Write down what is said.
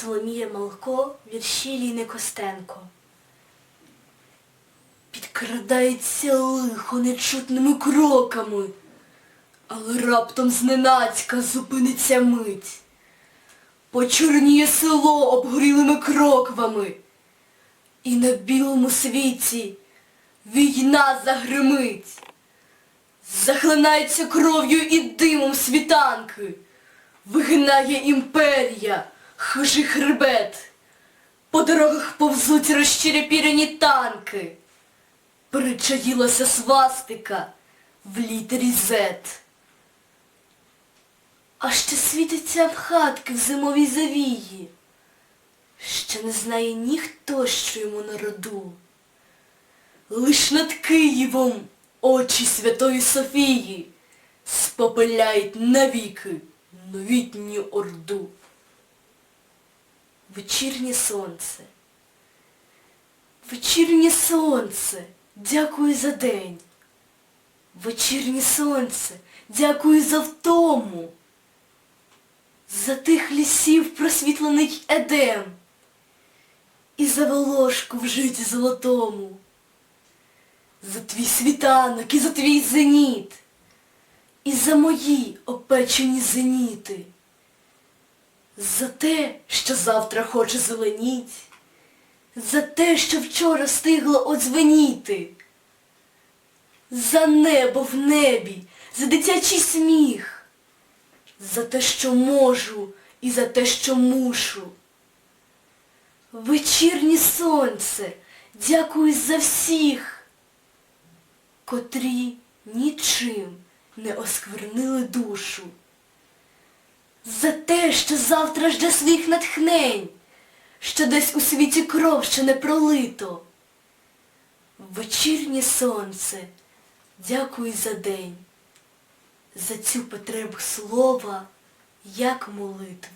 Соломія Малко, вірші Ліни Костенко. Підкрадається лихо нечутними кроками, але раптом зненацька зупиниться мить. Почорніє село обгорілими кроквами, і на білому світі війна загримить. Захлинається кров'ю і димом світанки, вигинає імперія, хижий хребет. По дорогах повзуть розчерепірені танки. Причаїлася свастика в літері Z. А ще світиться в хатки в зимовій завії. Ще не знає ніхто, що йому на роду. Лиш над Києвом очі Святої Софії спопиляють навіки новітню орду. Вечірнє сонце. Вечірнє сонце, дякую за день. Вечірнє сонце, дякую за втому. За тих лісів просвітлений едем. І за волошку в житті золотому. За твій світанок і за твій зеніт. І за мої опечені зеніти. За те, що завтра хоче зеленіть. За те, що вчора встигло одзвеніти. За небо в небі, за дитячий сміх. За те, що можу, і за те, що мушу. Вечірнє сонце, дякую за всіх, котрі нічим не осквернили душу. За те, що завтра жде своїх натхнень, що десь у світі кров ще не пролито. Вечірнє сонце, дякую за день, за цю потребу слова, як молитви.